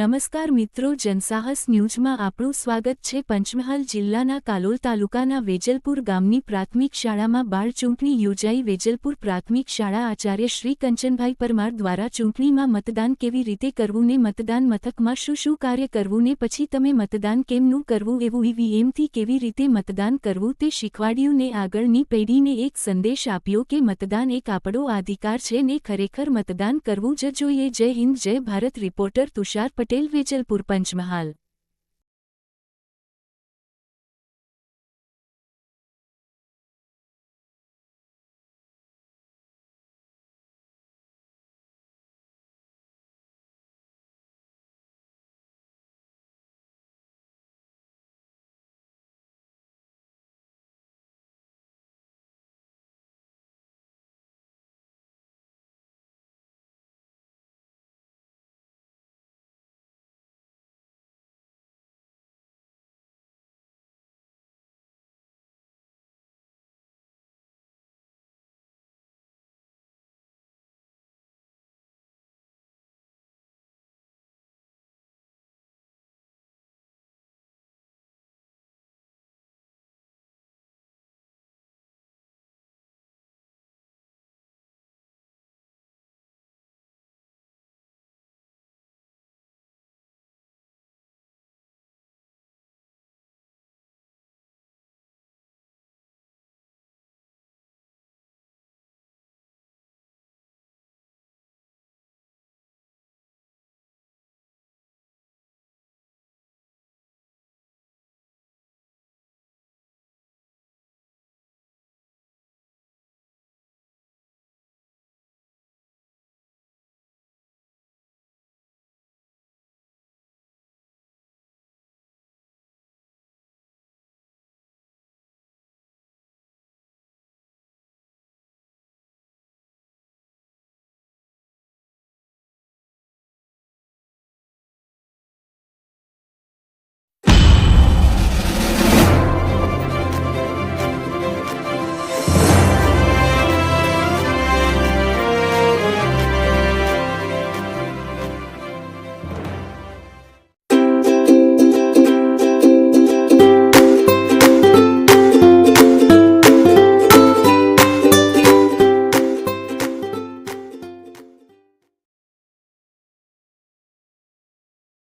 નમસ્કાર મિત્રો, જનસાહસ ન્યૂઝમાં આપણું સ્વાગત છે પંચમહાલ જિલ્લાના કાલોલ તાલુકાના વેજલપુર ગામની પ્રાથમિક શાળામાં બાળ ચૂંટણી યોજાઈ. વેજલપુર પ્રાથમિક શાળા આચાર્ય શ્રી કંચનભાઈ પરમાર દ્વારા ચૂંટણીમાં મતદાન કેવી રીતે કરવું ને મતદાન મથકમાં શું શું કાર્ય કરવું ને પછી તમે મતદાન કેમનું કરવું એવું ઈવીએમથી કેવી રીતે મતદાન કરવું તે શીખવાડ્યું ને આગળની પેઢીને એક સંદેશ આપ્યો કે મતદાન એક આપણો અધિકાર છે ને ખરેખર મતદાન કરવું જ જોઈએ. જય હિન્દ, જય ભારત. રિપોર્ટર તુષાર પટેલ. વેજલપુર પંચમહાલ